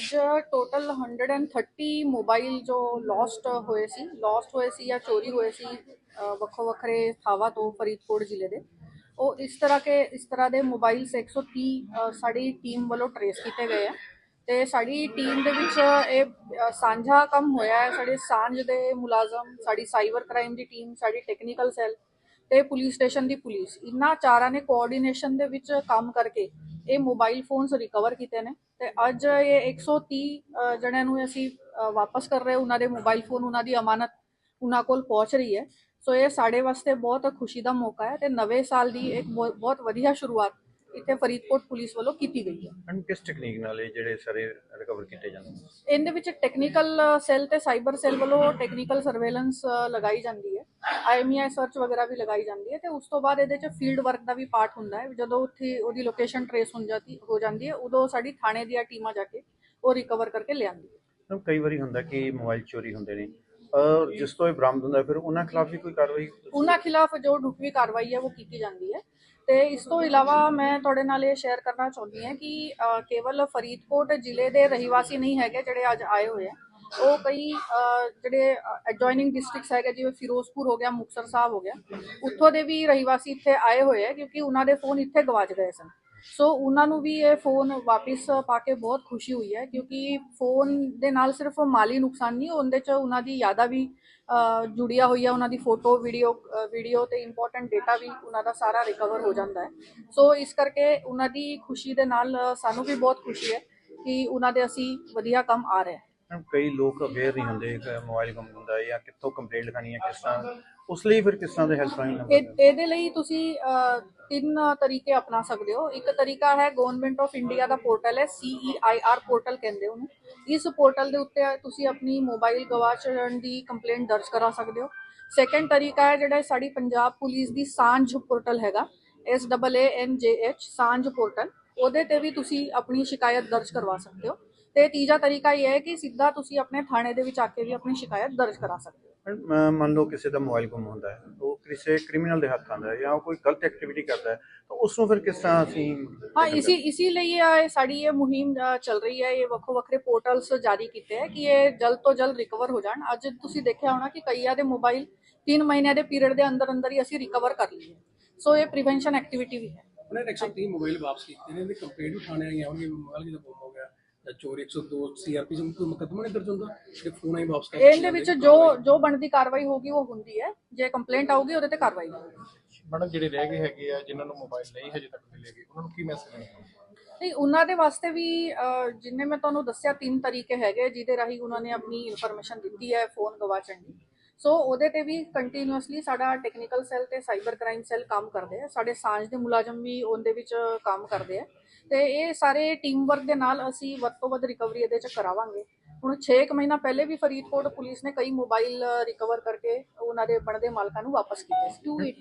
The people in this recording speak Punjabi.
ਅੱਜ ਟੋਟਲ 130 ਮੋਬਾਈਲ ਜੋ ਲੋਸਟ ਹੋਏ ਸੀ ਲੋਸਟ ਹੋਏ ਸੀ ਜਾਂ ਚੋਰੀ ਹੋਏ ਸੀ ਵੱਖੋ ਵੱਖਰੇ ਥਾਵਾਂ ਤੋਂ ਫਰੀਦਕੋਟ ਜ਼ਿਲ੍ਹੇ ਦੇ ਉਹ ਇਸ ਤਰ੍ਹਾਂ ਕੇ ਇਸ ਤਰ੍ਹਾਂ ਦੇ ਮੋਬਾਈਲਸ 130 ਅ, ਸਾਡੀ ਟੀਮ ਵੱਲੋਂ ਟਰੇਸ ਕੀਤੇ ਗਏ ਆ ਤੇ ਸਾਡੀ ਟੀਮ ਦੇ ਵਿੱਚ ਇਹ ਸਾਂਝਾ ਕੰਮ ਹੋਇਆ ਹੈ ਸਾਡੇ ਸਾਂਝ ਦੇ ਮੁਲਾਜ਼ਮ ਸਾਡੀ ਸਾਈਬਰ ਕ੍ਰਾਈਮ ਦੀ ਟੀਮ ਸਾਡੀ ਟੈਕਨੀਕਲ ਸੈੱਲ ਤੇ ਪੁਲਿਸ ਸਟੇਸ਼ਨ ਦੀ ਪੁਲਿਸ। ਇਹਨਾਂ ਚਾਰਾਂ ਨੇ ਕੋਆਰਡੀਨੇਸ਼ਨ ਦੇ ਵਿੱਚ ਕੰਮ ਕਰਕੇ ਇਹ ਮੋਬਾਈਲ ਫੋਨਸ ਰਿਕਵਰ ਕੀਤੇ ਨੇ ਤੇ ਅੱਜ ਇਹ 130 ਅ, ਜਣਿਆਂ ਨੂੰ ਅਸੀਂ ਵਾਪਸ ਕਰ ਰਹੇ ਉਹਨਾਂ ਦੇ ਮੋਬਾਈਲ ਫੋਨ ਉਹਨਾਂ ਦੀ ਅਮਾਨਤ ਉਹਨਾਂ ਕੋਲ ਪਹੁੰਚ ਰਹੀ ਹੈ। ਸੋ ਇਹ ਸਾਡੇ ਵਾਸਤੇ ਬਹੁਤ ਖੁਸ਼ੀ ਦਾ ਮੌਕਾ ਹੈ ਤੇ ਨਵੇਂ ਸਾਲ ਦੀ ਇੱਕ ਬਹੁਤ ਬਹੁਤ ਵਧੀਆ ਸ਼ੁਰੂਆਤ ਇੱਥੇ ਫਰੀਦਕੋਟ ਪੁਲਿਸ ਵੱਲੋਂ ਕੀਤੀ ਗਈ ਹੈ। ਐਂਡ ਕਿਸ ਟੈਕਨੀਕ ਨਾਲ ਇਹ ਜਿਹੜੇ ਸਾਰੇ ਰਿਕਵਰ ਕੀਤੇ ਜਾਂਦੇ ਨੇ? ਇਹਦੇ ਵਿੱਚ ਟੈਕਨੀਕਲ ਸੈੱਲ ਤੇ ਸਾਈਬਰ ਸੈੱਲ ਵੱਲੋਂ ਟੈਕਨੀਕਲ ਸਰਵੇਲੈਂਸ ਲਗਾਈ ਜਾਂਦੀ ਹੈ। ਆਈਐਮਆਈ ਸਰਚ ਵਗੈਰਾ ਵੀ ਲਗਾਈ ਜਾਂਦੀ ਹੈ ਤੇ ਉਸ ਤੋਂ ਬਾਅਦ ਇਹਦੇ ਚ ਫੀਲਡ ਵਰਕ ਦਾ ਵੀ ਪਾਰਟ ਹੁੰਦਾ ਹੈ। ਜਦੋਂ ਉੱਥੇ ਉਹਦੀ ਲੋਕੇਸ਼ਨ ਟਰੇਸ ਹੋ ਜਾਂਦੀ ਹੋ ਜਾਂਦੀ ਹੈ ਉਦੋਂ ਸਾਡੀ ਥਾਣੇ ਦੀਆਂ ਟੀਮਾਂ ਜਾ ਕੇ ਉਹ ਰਿਕਵਰ ਕਰਕੇ ਲਿਆਂਦੀ ਹੈ। ਮੈਮ ਕਈ ਵਾਰੀ ਹੁੰਦਾ ਕਿ ਮੋਬਾਈਲ ਚੋਰੀ ਹੁੰਦੇ ਨੇ। ਔਰ ਜਿਸ ਤੋਂ ਇਹ ਬਰਾਮਦ ਹੁੰਦਾ ਫਿਰ ਉਹਨਾਂ ਖਿਲਾਫ ਵੀ ਕੋਈ ਕਾਰਵਾਈ ਉਹਨਾਂ ਖਿਲਾਫ ਜੋ ਢੁਕਵੀਂ ਕਾਰਵਾਈ ਹੈ ਉਹ ਕੀਤੀ ਜਾਂਦੀ ਹੈ। ਤੇ ਇਸ ਤੋਂ ਇਲਾਵਾ ਮੈਂ ਤੁਹਾਡੇ ਨਾਲ ਇਹ ਸ਼ੇਅਰ ਕਰਨਾ ਚਾਹੁੰਦੀ ਹਾਂ ਕਿ ਕੇਵਲ ਫਰੀਦਕੋਟ ਜ਼ਿਲ੍ਹੇ ਦੇ ਰਹਿਵਾਸੀ ਨਹੀਂ ਹੈਗੇ ਜਿਹੜੇ ਅੱਜ ਆਏ ਹੋਏ ਆ ਉਹ ਕਈ ਜਿਹੜੇ ਐਡਜੋਇਨਿੰਗ ਡਿਸਟ੍ਰਿਕਟਸ ਹੈਗੇ ਜਿਵੇਂ ਫਿਰੋਜ਼ਪੁਰ ਹੋ ਗਿਆ ਮੁਕਤਸਰ ਸਾਹਿਬ ਹੋ ਗਿਆ ਉੱਥੋਂ ਦੇ ਵੀ ਰਹਿਵਾਸੀ ਇੱਥੇ ਆਏ ਹੋਏ ਆ ਕਿਉਂਕਿ ਉਹਨਾਂ ਦੇ ਫੋਨ ਇੱਥੇ ਗਵਾਚ ਗਏ ਸਨ। ਸੋ ਉਹਨਾਂ ਨੂੰ ਵੀ ਇਹ ਫੋਨ ਵਾਪਿਸ ਪਾ ਕੇ ਬਹੁਤ ਖੁਸ਼ੀ ਹੋਈ ਹੈ ਕਿਉਂਕਿ ਫੋਨ ਦੇ ਨਾਲ ਸਿਰਫ ਮਾਲੀ ਨੁਕਸਾਨ ਨਹੀਂ ਉਹਦੇ ਚ ਉਹਨਾਂ ਦੀ ਯਾਦਾਂ ਵੀ ਅ, ਜੁੜੀਆਂ ਹੋਈਆਂ ਉਹਨਾਂ ਦੀ ਫੋਟੋ ਵੀਡੀਓ ਵੀਡੀਓ ਤੇ ਇੰਪੋਰਟੈਂਟ ਡਾਟਾ ਵੀ ਉਹਨਾਂ ਦਾ ਸਾਰਾ ਰਿਕਵਰ ਹੋ ਜਾਂਦਾ ਹੈ। ਸੋ ਇਸ ਕਰਕੇ ਉਹਨਾਂ ਦੀ ਖੁਸ਼ੀ ਦੇ ਨਾਲ ਸਾਨੂੰ ਵੀ ਬਹੁਤ ਖੁਸ਼ੀ ਹੈ ਕਿ ਉਹਨਾਂ ਦੇ ਅਸੀਂ ਵਧੀਆ ਕੰਮ ਆ ਰਿਹਾ ਹੈ। ਮੈਮ ਕਈ ਲੋਕ ਅਵੇਅਰ ਨਹੀਂ ਹੁੰਦੇ ਕਿ ਮੋਬਾਈਲ ਗੁੰਮ ਹੁੰਦਾ ਹੈ ਜਾਂ ਕਿੱਥੋਂ ਕੰਪਲੇਂਟ ਲਿਖਾਣੀ ਹੈ ਕਿਸ ਤਰ੍ਹਾਂ ਉਸ ਲਈ ਫਿਰ ਕਿਸ ਤਰ੍ਹਾਂ ਦੇ ਹੈਲਪਲਾਈਨ ਇਹ ਇਹਦੇ ਲਈ ਤੁਸੀਂ ਤਿੰਨ ਤਰੀਕੇ ਅਪਣਾ ਸਕਦੇ ਹੋ। ਇੱਕ ਤਰੀਕਾ ਹੈ ਗਵਰਨਮੈਂਟ ਆਫ ਇੰਡੀਆ ਦਾ ਪੋਰਟਲ ਹੈ CEIR ਪੋਰਟਲ ਕਹਿੰਦੇ ਉਹਨੂੰ। ਇਸ ਪੋਰਟਲ ਦੇ ਉੱਤੇ ਤੁਸੀਂ ਆਪਣੀ ਮੋਬਾਈਲ ਗਵਾਚਣ ਦੀ ਕੰਪਲੇਂਟ ਦਰਜ ਕਰਾ ਸਕਦੇ ਹੋ। ਸੈਕੰਡ ਤਰੀਕਾ ਹੈ ਜਿਹੜਾ ਸਾਡੀ ਪੰਜਾਬ ਪੁਲਿਸ ਦੀ ਸਾਂਝ ਪੋਰਟਲ ਹੈਗਾ S A N J H Saanjh portal ਉਹਦੇ ਤੇ ਵੀ ਤੁਸੀਂ ਆਪਣੀ ਸ਼ਿਕਾਇਤ ਦਰਜ ਕਰਵਾ ਸਕਦੇ ਹੋ। ਤੇ ਤੀਜਾ ਤਰੀਕਾ ਇਹ ਹੈ ਕਿ ਸਿੱਧਾ ਤੁਸੀਂ ਆਪਣੇ ਥਾਣੇ ਦੇ ਵਿੱਚ ਆ ਕੇ ਵੀ ਆਪਣੀ ਸ਼ਿਕਾਇਤ ਦਰਜ ਕਰਾ ਸਕਦੇ ਹੋ। ਮੰਨ ਲਓ ਕਿਸੇ ਦਾ ਮੋਬਾਈਲ ਗੁੰਮ ਹੁੰਦਾ ਹੈ ਉਹ ਕਿਸੇ ਕ੍ਰਿਮੀਨਲ ਦੇ ਹੱਥ ਆਉਂਦਾ ਹੈ ਜਾਂ ਉਹ ਕੋਈ ਗਲਤ ਐਕਟੀਵਿਟੀ ਕਰਦਾ ਹੈ ਤਾਂ ਉਸ ਨੂੰ ਫਿਰ ਕਿਸ ਤਰ੍ਹਾਂ ਅਸੀਂ ਹਾਂ ਇਸੀ ਇਸੀ ਲਈ ਇਹ ਸਾਡੀ ਇਹ ਮੁਹਿੰਮ ਚੱਲ ਰਹੀ ਹੈ ਇਹ ਵੱਖੋ ਵੱਖਰੇ ਪੋਰਟਲਸ ਜਾਰੀ ਕੀਤੇ ਹੈ ਕਿ ਇਹ ਜਲਦ ਤੋਂ ਜਲਦ ਰਿਕਵਰ ਹੋ ਜਾਣ। ਅੱਜ ਤੁਸੀਂ ਦੇਖਿਆ ਹੋਣਾ ਕਿ ਕਈਆਂ ਦੇ ਮੋਬਾਈਲ 3 ਮਹੀਨਿਆਂ ਦੇ ਪੀਰੀਅਡ ਦੇ ਅੰਦਰ ਅੰਦਰ ਹੀ ਅਸੀਂ ਰਿਕਵਰ ਕਰ ਲਈਏ। ਸੋ ਇਹ ਪ੍ਰੀਵੈਂਸ਼ਨ ਐਕਟੀਵਿਟੀ ਵੀ ਹੈ। ਉਹਨੇ 130 ਮੋਬਾਈਲ ਵਾਪਸ ਕੀਤੇ ਨੇ ਇਹਦੀ ਕੰਪਲੇਂਟ ਉਠਾਣੇ ਆਈਆਂ ਹੋਣਗੇ ਮੋਬਾਈਲ ਕਿਦਾ ਚੋਰੀ 102 ਸੀਆਰਪੀ ਚ ਕੋਈ ਮੁਕੱਦਮਾ ਨਹੀਂ ਦਰਜ ਹੁੰਦਾ? ਕਿ ਫੋਨ ਆਈ ਵਾਪਸ ਕਰ ਇਹਦੇ ਵਿੱਚ ਜੋ ਜੋ ਬਣਦੀ ਕਾਰਵਾਈ ਹੋਗੀ ਉਹ ਹੁੰਦੀ ਹੈ। ਜੇ ਕੰਪਲੇਂਟ ਆਊਗੀ ਉਹਦੇ ਤੇ ਕਾਰਵਾਈ ਹੋਊਗੀ। ਮੈਡਮ ਜਿਹੜੇ ਰਹਿ ਗਏ ਹੈਗੇ ਆ ਜਿਨ੍ਹਾਂ ਨੂੰ ਮੋਬਾਈਲ ਨਹੀਂ ਹਜੇ ਤੱਕ ਮਿਲੇਗੇ ਉਹਨਾਂ ਨੂੰ ਕੀ ਮੈਸੇਜ ਦੇਣਾ ਨਹੀਂ ਉਹਨਾਂ ਦੇ ਵਾਸਤੇ ਵੀ ਜਿੰਨੇ ਮੈਂ ਤੁਹਾਨੂੰ ਦੱਸਿਆ ਤਿੰਨ ਤਰੀਕੇ ਹੈਗੇ ਜਿਹਦੇ ਰਾਹੀਂ ਉਹਨਾਂ ਨੇ ਆਪਣੀ ਇਨਫੋਰਮੇਸ਼ਨ ਦਿੱਤੀ ਹੈ ਫੋਨ ਗਵਾਚਣ ਦੀ। ਸੋ ਉਹਦੇ ਤੇ ਵੀ ਕੰਟੀਨਿਊਸਲੀ ਸਾਡਾ ਟੈਕਨੀਕਲ ਸੈੱਲ ਤੇ ਸਾਈਬਰ ਕ੍ਰਾਈਮ ਸੈੱਲ ਕੰਮ ਕਰਦੇ ਆ। ਸਾਡੇ ਸਾਂਝ ਦੇ ਮੁਲਾਜ਼ਮ ਵੀ ਉਹਦੇ ਵਿੱਚ ਕੰਮ ਕਰਦੇ ਆ। ਤੇ ਇਹ ਸਾਰੇ ਟੀਮ ਵਰਕ ਦੇ ਨਾਲ ਅਸੀਂ ਵੱਧ ਤੋਂ ਵੱਧ ਰਿਕਵਰੀ ਇਹਦੇ ਚ ਕਰਾਵਾਂਗੇ। ਹੁਣ 6 ਕੁ ਮਹੀਨਾ ਪਹਿਲੇ ਵੀ ਫਰੀਦਕੋਟ ਪੁਲਿਸ ਨੇ ਕਈ ਮੋਬਾਈਲ ਰਿਕਵਰ ਕਰਕੇ ਉਹਨਾਂ ਦੇ ਬਣਦੇ ਮਾਲਕਾਂ ਨੂੰ ਵਾਪਸ ਕੀਤੇ ਸੀ।